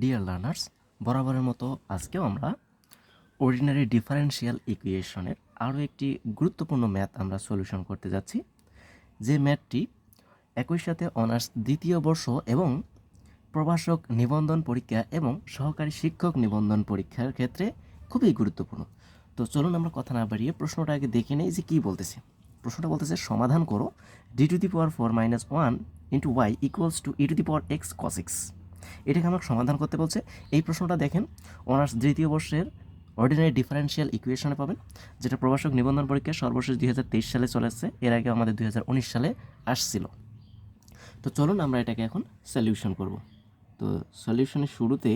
Dear learners বরাবরের মতো আজকেও আমরা অর্ডিনারি ডিফারেন্সিয়াল ইকুয়েশনের আরও একটি গুরুত্বপূর্ণ ম্যাথ আমরা সলিউশন করতে যাচ্ছি। যে ম্যাথটি একই সাথে অনার্স দ্বিতীয় বর্ষ এবং প্রভাষক নিবন্ধন পরীক্ষা এবং সহকারী শিক্ষক নিবন্ধন পরীক্ষার ক্ষেত্রে খুবই গুরুত্বপূর্ণ। তো চলুন আমরা কথা না বাড়িয়ে প্রশ্নটা আগে দেখে নেই যে কী বলতেছে। প্রশ্নটা বলতেছে, সমাধান করো D to the power four minus one into Y equals to E to the power X cos X এটাকে আমাকে সমাধান করতে বলছে। এই প্রশ্নটা দেখেন, অনার্স দ্বিতীয় বর্ষের অর্ডিনারি ডিফারেন্সিয়াল ইকুয়েশনে পাবেন, যেটা প্রভাষক নিবন্ধন পরীক্ষা সর্বশেষ দুই হাজার তেইশ সালে চলে আসছে, এর আগে আমাদের দু হাজার উনিশ সালে আসছিল। তো চলুন আমরা এটাকে এখন সলিউশন করব। তো সলিউশনের শুরুতে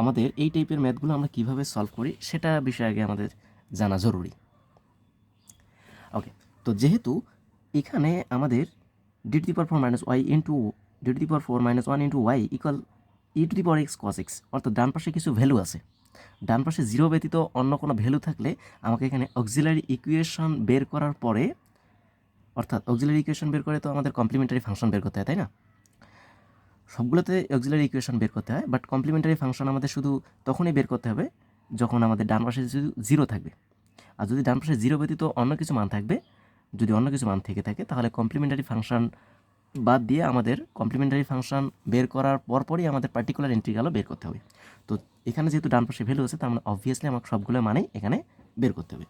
আমাদের এই টাইপের ম্যাথগুলো আমরা কীভাবে সলভ করি, সেটা বিষয়ে আগে আমাদের জানা জরুরি। ওকে তো যেহেতু এখানে আমাদের D to the power four minus Y into D to the power four minus one into Y equal E to the power X cos X. অর্থাৎ ডান পাশে কিছু ভ্যালু আছে। ডান পাশে জিরো ব্যতীত অন্য কোনো ভ্যালু থাকলে আমাকে এখানে অক্সিলারি ইকুয়েশন বের করার পরে, অর্থাৎ অক্সিলারি ইকুয়েশন বের করে তো আমাদের কমপ্লিমেন্টারি ফাংশন বের করতে হয়, তাই না? সবগুলোতে অক্সিলারি ইকুয়েশন বের করতে হয় বাট কমপ্লিমেন্টারি ফাংশন আমাদের শুধু তখনই বের করতে হবে যখন আমাদের ডান পাশে জিরো থাকবে। আর যদি ডান পাশে জিরো ব্যতীত অন্য কিছু মান থাকবে, যদি অন্য কিছু মান থেকে থাকে, তাহলে কমপ্লিমেন্টারি ফাংশন বাদ দিয়ে আমাদের কমপ্লিমেন্টারি ফাংশন বের করার পরপরই আমাদের পার্টিকুলার ইন্টিগ্রালও বের করতে হবে। তো এখানে যেহেতু ডান পাশে ভ্যালু আছে, তার মানে অবভিয়াসলি আমাকে সবগুলো মানেই এখানে বের করতে হবে।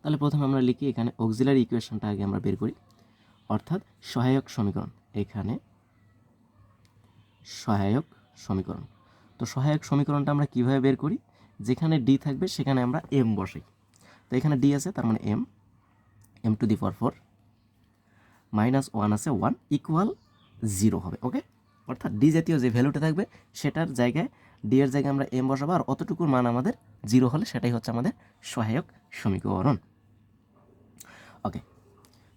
তাহলে প্রথমে আমরা লিখি এখানে অক্সিলারি ইকুয়েশনটা আগে আমরা বের করি। অর্থাৎ সহায়ক সমীকরণ। এখানে সহায়ক সমীকরণ। তো সহায়ক সমীকরণটা আমরা কীভাবে বের করি? যেখানে ডি থাকবে সেখানে আমরা এম বসাই। তো এখানে ডি আছে, তার মানে M M to the power four minus one আছে, ওয়ান ইকুয়াল জিরো হবে ওকে অর্থাৎ ডি জাতীয় যে ভ্যালুটা থাকবে, সেটার জায়গায় ডি এর জায়গায় আমরা এম বসাবো, আর অতটুকুর মান আমাদের জিরো হলে সেটাই হচ্ছে আমাদের সহায়ক সমীকরণ। ওকে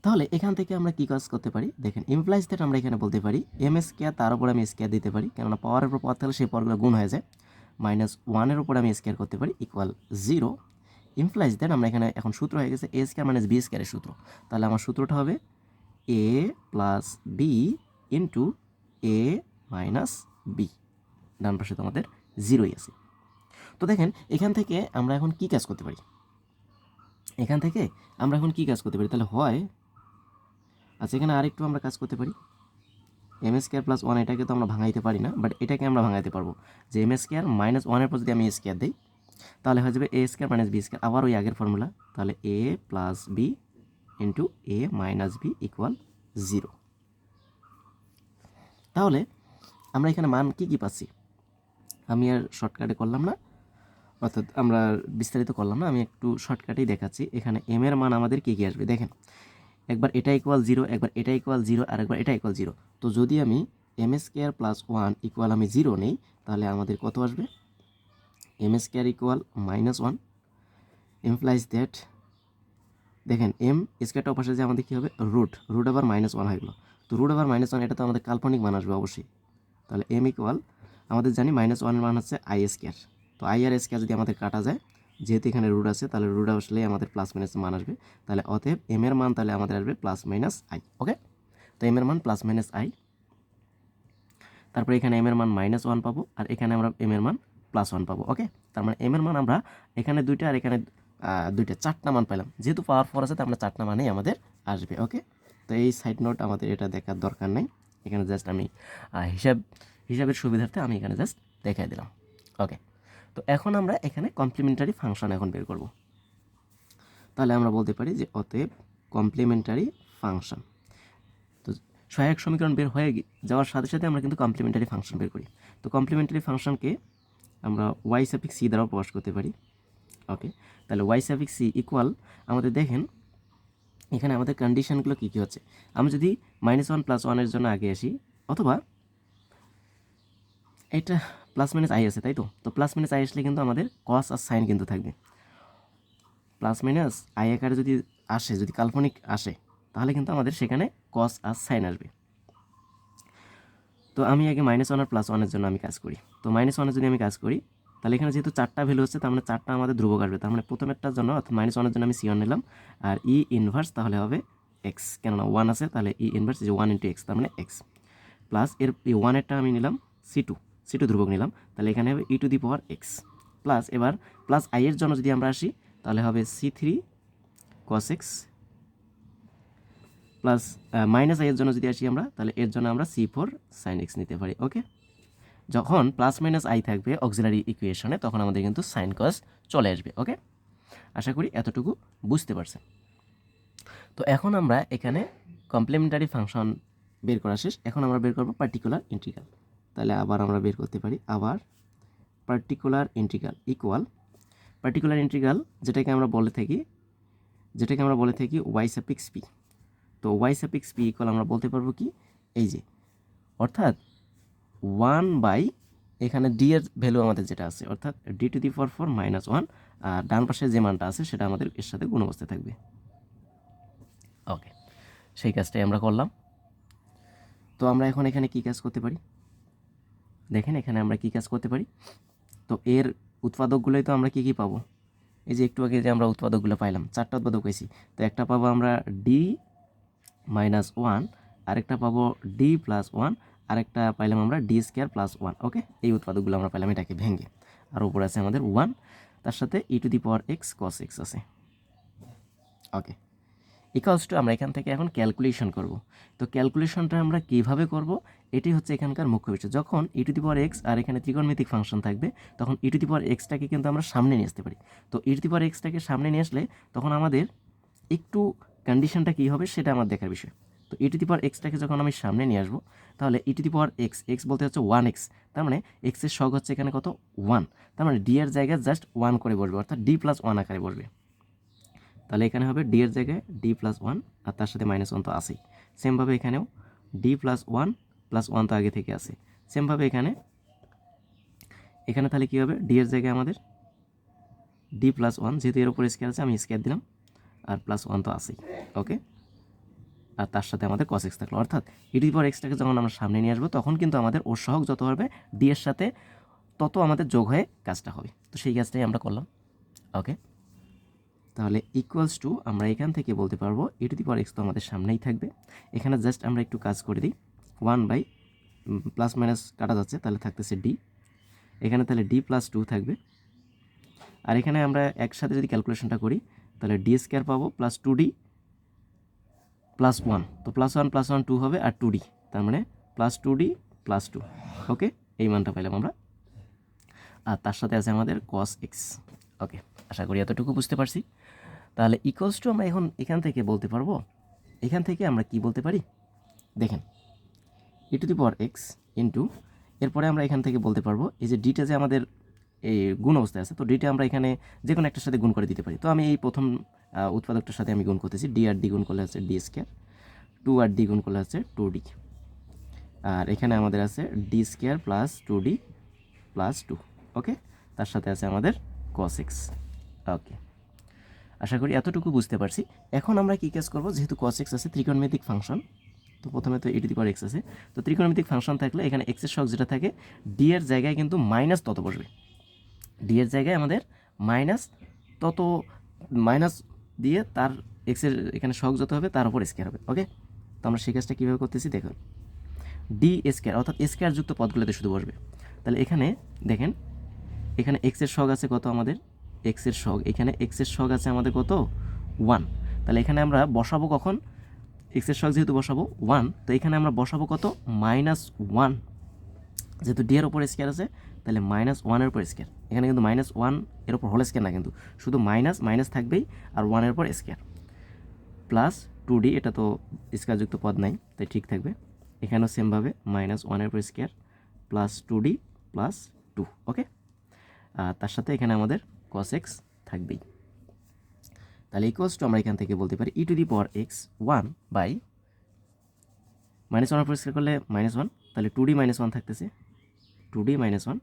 তাহলে এখান থেকে আমরা কী কাজ করতে পারি? দেখেন ইমপ্লাইজ দ্যাট আমরা এখানে বলতে পারি এম এস কেয়ার তার উপর আমি স্কোয়ার দিতে পারি, কেননা পাওয়ারের উপর পাওয়ার থাকলে সেই পাওয়ারগুলো গুণ হয়ে যায়। মাইনাস ওয়ানের উপর আমি স্কোয়ার করতে পারি ইকুয়াল জিরো ইমপ্লাইজ দ্যাট আমরা এখানে এখন সূত্র হয়ে গেছে এ স্কোয়ার মাইনাস বি স্কোয়ারের সূত্র। তাহলে আমার সূত্রটা হবে A plus B into A minus B ডান পাশে তো আমাদের জিরোই আছে। তো দেখেন, এখান থেকে আমরা এখন কি কাজ করতে পারি? এখান থেকে আমরা এখন কি কাজ করতে পারি? তাহলে হয় আচ্ছা এখানে আরেকটু আমরা কাজ করতে পারি। M square plus one এটাকে তো আমরা ভাঙাইতে পারি না বাট এটাকে আমরা ভাঙাইতে পারব। যে এম এস কেয়ার মাইনাস ওয়ানের পর যদি আমি স্কেয়ার দিই, তাহলে হয়ে যাবে A square minus B square আবার ওই আগের ফর্মুলা তাহলে A plus B into A minus B equal zero তাহলে আমরা এখানে মান কি কি পাচ্ছি? আমি আর শর্টকাটে করলাম না, অর্থাৎ আমরা বিস্তারিত করলাম না, আমি একটু শর্টকাটেই দেখাচ্ছি। এখানে এম এর মান আমাদের কী কী আসবে? দেখেন, একবার এটা ইকুয়াল জিরো একবার এটা ইকুয়াল জিরো আর একবার এটা ইকুয়াল জিরো তো যদি আমি M square plus one equal আমি জিরো নেই, তাহলে আমাদের কত আসবে? M square equal minus one implies that দেখেন এম স্কোয়ারটা পাশে যে আমাদের কী হবে? রুট রুট আবার মাইনাস ওয়ান হয়ে তো রুট আবার মাইনাস ওয়ান এটা তো আমাদের কাল্পনিক মান আসবে অবশ্যই। তাহলে এম ইকুয়াল আমাদের জানি মাইনাস ওয়ানের মান হচ্ছে আই স্কোয়ার তো আই আর স্কোয়ার যদি আমাদের কাটা যায়, যেহেতু এখানে রুট আছে, তাহলে রুট আসলে আমাদের প্লাস মাইনাস মান আসবে। তাহলে অতএব এম এর মান তাহলে আমাদের আসবে প্লাস মাইনাস আই ওকে তো এম এর মান প্লাস মাইনাস আই তারপরে এখানে এম এর মান মাইনাস ওয়ান পাবো, আর এখানে আমরা এম এর মান প্লাস ওয়ান পাবো ওকে তার মানে এম এর মান আমরা এখানে দুইটা, আর এখানে দুইটা চারটা মান পাইলাম। যেহেতু পাওয়ার ফোর আছে আমরা চারটা মানেই আমাদের আসবে ওকে তো এই সাইড নোট আমাদের এটা দেখার দরকার নেই। এখানে জাস্ট আমি হিসাব, হিসাবের সুবিধার্থে আমি এখানে জাস্ট দেখাই দিলাম ওকে তো এখন আমরা এখানে কমপ্লিমেন্টারি ফাংশন এখন বের করব। তাহলে আমরা বলতে পারি যে অতএব কমপ্লিমেন্টারি ফাংশন তো সহায়ক সমীকরণ বের হয়ে যাওয়ার সাথে সাথে আমরা কিন্তু কমপ্লিমেন্টারি ফাংশন বের করি। তো কমপ্লিমেন্টারি ফাংশনকে আমরা ওয়াই সাফিক সি দ্বারাও প্রকাশ করতে পারি। ওকে তাহলে ওয়াই সাফিক সি ইকুয়াল আমাদের দেখেন, এখানে আমাদের কন্ডিশনগুলো কী কী হচ্ছে? আমি যদি মাইনাস ওয়ান প্লাস ওয়ানের জন্য আগে আসি, অথবা এটা প্লাস মাইনাস আই আছে, তাই তো? তো প্লাস মাইনাস আই আসলে কিন্তু আমাদের কস আর সাইন কিন্তু থাকবে। প্লাস মাইনাস আই আকারে যদি আসে, যদি কাল্পনিক আসে, তাহলে কিন্তু আমাদের সেখানে কস আর সাইন আসবে। তো আমি আগে মাইনাস ওয়ান আর প্লাস ওয়ানের জন্য আমি কাজ করি। তো মাইনাস ওয়ানের যদি আমি কাজ করি তাহলে এখানে যেহেতু চারটা ভ্যালু হচ্ছে তার মানে চারটা আমাদের ধ্রুবক আসবে। তার মানে প্রথমেরটার জন্য অর্থাৎ মাইনাস ওয়ানের জন্য আমি সি নিলাম। আর ই ইনভার্স তাহলে হবে এক্স কেননা ওয়ান আছে, তাহলে ই ইনভার্স যে ওয়ান ইন্টু এক্স তার মানে এক্স প্লাস এর এই ওয়ানেরটা আমি নিলাম সি টু সি টু ধ্রুবক নিলাম। তাহলে এখানে হবে e to the power x plus এবার প্লাস আই এর জন্য যদি আমরা আসি, তাহলে হবে c three cos x plus minus i এর জন্য যদি আসি আমরা, তাহলে এর জন্য আমরা সি ফোর সাইন এক্স নিতে পারি ওকে যখন প্লাস মাইনাস আই থাকবে অক্সিলারি ইকুয়েশনে তখন আমাদের কিন্তু সাইন কস চলে আসবে ওকে আশা করি এতটুকু বুঝতে পারছেন। তো এখন আমরা এখানে কমপ্লিমেন্টারি ফাংশন বের করা শেষ। এখন আমরা বের করব পার্টিকুলার ইন্টিগ্রাল তাহলে আবার আমরা বের করতে পারি, আবার particular integral equal particular integral যেটাকে আমরা বলে থাকি, যেটাকে আমরা বলে থাকি ওয়াই সাপিক্স পি তো ওয়াই সাপিক্স পি ইকুয়াল আমরা বলতে পারব কি? এই যে, অর্থাৎ ওয়ান বাই এখানে ডি এর ভ্যালু আমাদের যেটা আছে, অর্থাৎ D to the four four minus one আর ডান পাশে যে মানটা আছে সেটা আমাদের এর সাথে গুণ অবস্থায় থাকবে। ওকে সেই কাজটাই আমরা করলাম। তো আমরা এখন এখানে কি কাজ করতে পারি? দেখেন এখানে আমরা কি কাজ করতে পারি? তো এর উৎপাদকগুলোই তো আমরা কি কি পাবো? এই যে একটু আগে যে আমরা উৎপাদকগুলো পাইলাম, চারটা উৎপাদক পেয়েছি তো একটা পাবো আমরা ডি মাইনাস ওয়ান আরেকটা পাবো ডি প্লাস ওয়ান আরেকটা পাইলাম আমরা D square plus one okay এই উৎপাদকগুলো আমরা পাইলাম এটাকে ভেঙে। আর উপরে আছে আমাদের ওয়ান তার সাথে e to the power x cos x আছে। ওকে ইকালস টু আমরা এখান থেকে এখন ক্যালকুলেশন করব। তো ক্যালকুলেশনটা আমরা কীভাবে করব? এটি হচ্ছে এখানকার মুখ্য বিষয়। যখন ই টু দি পাওয়ার এক্স আর এখানে ত্রিকোণমিতিক ফাংশন থাকবে, তখন ই টু দি পাওয়ার এক্সটাকে কিন্তু আমরা সামনে নিয়ে আসতে পারি। তো ই টু দি পাওয়ার এক্সটাকে সামনে নিয়ে আসলে তখন আমাদের একটু কন্ডিশনটা কী হবে সেটা আমার দেখার বিষয়। তো ই টু দি পাওয়ার এক্সটাকে যখন আমি সামনে নিয়ে আসব, তাহলে e to the power x x বলতে হচ্ছে ওয়ান এক্স তার মানে এক্সের শখ হচ্ছে এখানে কত? ওয়ান তার মানে ডি এর জায়গায় জাস্ট ওয়ান করে বসবে, অর্থাৎ ডি প্লাস ওয়ান আকারে বসবে। তাহলে এখানে হবে ডি এর জায়গায় ডি প্লাস ওয়ান আর তার সাথে মাইনাস ওয়ান তো আসেই সেমভাবে এখানেও D plus one plus one তো আগে থেকে আসে সেমভাবে এখানে এখানে তাহলে কী হবে? ডি এর জায়গায় আমাদের ডি প্লাস ওয়ান যেহেতু এর উপর স্কেয়ার আছে, আমি স্কেয়ার দিলাম, আর প্লাস ওয়ান তো আসেই ওকে আর তার সাথে আমাদের কস এক্স থাকল। অর্থাৎ ইডি পর এক্সটাকে যখন আমরা সামনে নিয়ে আসব, তখন কিন্তু আমাদের ওর সহগ যত হবে ডি এর সাথে তত আমাদের যোগ হয়ে কাজটা হবে। তো সেই কাজটাই আমরা করলাম। ওকে তাহলে ইকুয়ালস টু আমরা এখান থেকে বলতে পারব ই টু দি এক্স তো আমাদের সামনেই থাকবে। এখানে জাস্ট আমরা একটু কাজ করে দিই। ওয়ান বাই প্লাস মাইনাস কাটা যাচ্ছে, তাহলে থাকতেছে ডি এখানে তাহলে ডি প্লাস টু থাকবে। আর এখানে আমরা একসাথে যদি ক্যালকুলেশনটা করি, তাহলে ডি স্কোয়ার পাবো plus two D plus one তো plus one plus one two হবে আর টু ডি তার মানে plus two D plus two okay এই মানটা পাইলাম আমরা। আর তার সাথে আছে আমাদের কস এক্স ওকে আশা করি এতটুকু বুঝতে পারছি। তাহলে ইকুয়ালস টু আমরা এখন এখান থেকে বলতে পারব। এখান থেকে আমরা কি বলতে পারি? দেখেন। E to the power x into এরপরে আমরা এখান থেকে বলতে পারব, এই যে ডিটা যে আমাদের এই গুণ অবস্থায় আছে। তো ডিটা আমরা এখানে যে কোনো একটার সাথে গুণ করে দিতে পারি। তো আমি এই প্রথম উৎপাদকটার সাথে আমি গুণ করতেছি। ডি আর ডি গুণ করলে আছে ডি স্কোয়ার। টু আর ডি গুণ করলে আছে টু ডি। আর এখানে আমাদের আছে D square plus two D plus two. Okay? তার সাথে আছে আমাদের কস এক্স ওকে। আশা করি এতটুকু বুঝতে পারছি। এখন আমরা কী কাজ করব? যেহেতু কস এক্স আছে, ত্রিকোণমিতিক ফাংশন। তো প্রথমে তো এটি পাওয়ার এক্স আছে। তো ত্রিকোণমিতিক ফাংশন থাকলে এখানে এক্সের শখ যেটা থাকে ডি এর জায়গায় কিন্তু মাইনাস তত বসবে। ডি এর জায়গায় আমাদের মাইনাস তত মাইনাস দিয়ে তার এক্সের এখানে শখ যত হবে, তার উপর স্কোয়ার হবে ওকে তো আমরা সেই কাজটা কীভাবে করতেছি দেখুন ডি স্কোয়ার অর্থাৎ স্কোয়ার যুক্ত পদগুলোতে শুধু বসবে। তাহলে এখানে দেখেন, এখানে এক্সের শখ আছে কত আমাদের? এক্সের শখ এখানে এক্সের শখ আছে আমাদের কত? ওয়ান তাহলে এখানে আমরা বসাবো কখন? এক্সের শখ যেহেতু বসাবো ওয়ান তো এখানে আমরা বসাবো কত? মাইনাস ওয়ান যেহেতু ডি এর ওপর স্কোয়ার আছে, তাহলে মাইনাস ওয়ানের উপর স্কোয়ার এখানে কিন্তু মাইনাস ওয়ানের উপর হোল স্কোয়ার না কিন্তু। শুধু মাইনাস মাইনাস থাকবেই আর ওয়ানের উপর স্কোয়ার প্লাস টু ডি এটা তো স্কোয়ারযুক্ত পদ নাই, তাই ঠিক থাকবে। এখানেও সেমভাবে মাইনাস ওয়ানের উপর square plus two D plus two okay তার সাথে এখানে আমাদের কস এক্স থাকবেই। তাহলে ইকুয়ালস টু আমরা এখান থেকে বলতে পারি e to the power x one by minus one পরিষ্কার করলে মাইনাস ওয়ান তাহলে টু ডি মাইনাস ওয়ান থাকতেছে। টু ডি মাইনাস ওয়ান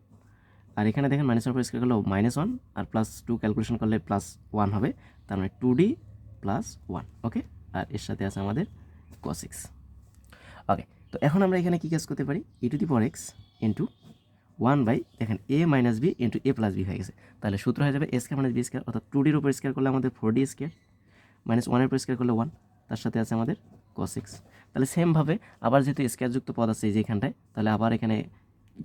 আর এখানে দেখেন মাইনাস ওয়ান পরিষ্কার করলে মাইনাস ওয়ান আর প্লাস টু ক্যালকুলেশন করলে প্লাস ওয়ান হবে। তার মানে two D plus one okay আর এর সাথে আছে আমাদের কস এক্স ওকে তো এখন আমরা এখানে কী কাজ করতে পারি? E to the power x into one by দেখেন a minus b into a plus b হয়ে গেছে। তাহলে সূত্র হয়ে যাবে a square minus b square অর্থাৎ টু ডির উপর স্কোয়ার করলে আমাদের ফোর ডি স্কোয়ার মাইনাস ওয়ানের উপর স্কোয়ার করলে ওয়ান তার সাথে আছে আমাদের কস এক্স তাহলে সেমভাবে আবার যেহেতু স্কোয়ারযুক্ত পদ আছে এই যে এখানটায়, তাহলে আবার এখানে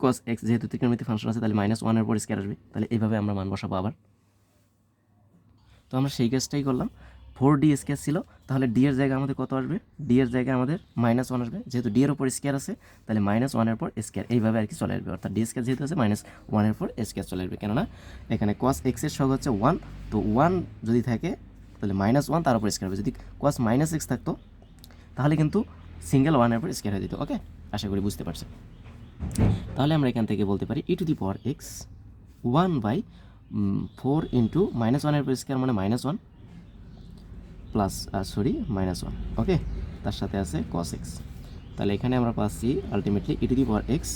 কস এক্স যেহেতু ত্রিকোণমিতি ফাংশন আছে, তাহলে মাইনাস ওয়ানের পর স্কোয়ার আসবে। তাহলে এইভাবে আমরা মান বসাবো আবার। তো আমরা সেই কাজটাই করলাম। ফোর ডি স্কোয়ার ছিল, তাহলে ডি এর জায়গায় আমাদের কত আসবে? ডি এর জায়গায় আমাদের মাইনাস ওয়ান আসবে। যেহেতু ডি এর উপর স্কোয়ার আছে, তাহলে মাইনাস ওয়ানের পর স্কোয়ার এইভাবে আর কি চলে আসবে। অর্থাৎ ডি স্কোয়ার যেহেতু আছে মাইনাস ওয়ানের পর স্কোয়ার চলে আসবে। কেননা এখানে কস এক্সের সহগ হচ্ছে ওয়ান তো ওয়ান যদি থাকে, তাহলে মাইনাস ওয়ান তার উপর স্কোয়ার হবে। যদি কস মাইনাস এক্স থাকতো, তাহলে কিন্তু সিঙ্গেল ওয়ানের পর স্কোয়ার হয়ে যেত। ওকে আশা করি বুঝতে পারছেন। তাহলে আমরা এখান থেকে বলতে পারি e to the power x one by four into minus ওয়ানের স্কোয়ার মানে minus one plus sorry minus one okay তার সাথে আছে কস এক্স তাহলে এখানে আমরা পাচ্ছি ultimately e to the power x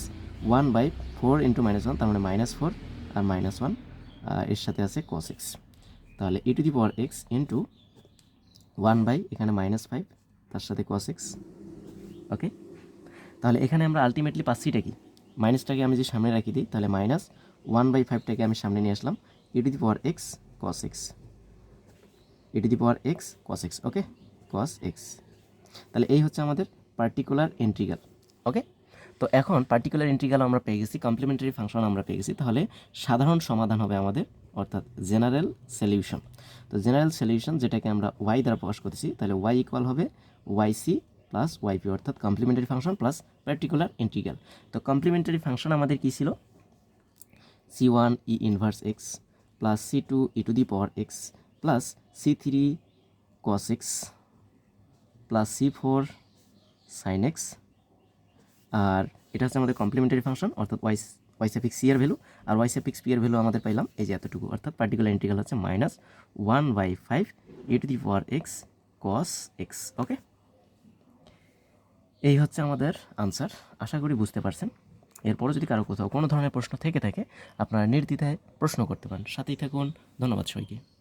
one by four into minus one তার মানে মাইনাস ফোর আর মাইনাস ওয়ানের সাথে আছে কস এক্স তাহলে e to the power x into one by এখানে মাইনাস ফাইভ তার সাথে কস এক্স ওকে তাহলে এখানে আমরা আলটিমেটলি পাচ্ছিটা কি? মাইনাসটাকে আমি যে সামনে রাখি দিই, তাহলে মাইনাস ওয়ান বাই ফাইভটাকে আমি সামনে নিয়ে আসলাম। E the power x cos x e to the power x cos x okay cos x তাহলে এই হচ্ছে আমাদের পার্টিকুলার ইন্টিগ্রাল ওকে তো এখন পার্টিকুলার ইন্টিগ্রাল আমরা পেয়ে গেছি কমপ্লিমেন্টারি ফাংশন আমরা পেয়ে গেছি। তাহলে সাধারণ সমাধান হবে আমাদের, অর্থাৎ জেনারেল সলিউশন তো জেনারেল সলিউশন যেটাকে আমরা ওয়াই দ্বারা প্রকাশ করতেছি, তাহলে ওয়াই ইকুয়াল হবে y c plus y p অর্থাৎ complementary function plus particular integral তো কমপ্লিমেন্টারি ফাংশন আমাদের কী ছিল? C one e inverse x plus c two e to the power x plus c three cos x plus c four sine x আর এটা হচ্ছে আমাদের complementary function অর্থাৎ y y suffix c এর value আর y suffix p এর value আমাদের পাইলাম, এই যে এতটুকু, অর্থাৎ পার্টিকুলার ইন্টিগ্রাল হচ্ছে minus one by five e to the power x cos x okay এই হচ্ছে আমাদের আনসার আশা করি বুঝতে পারছেন। এরপরও যদি কারও কোথাও কোনো ধরনের প্রশ্ন থেকে থাকে, আপনারা নির্দ্বিধায় প্রশ্ন করতে পারেন। সাথেই থাকুন। ধন্যবাদ সবাইকে।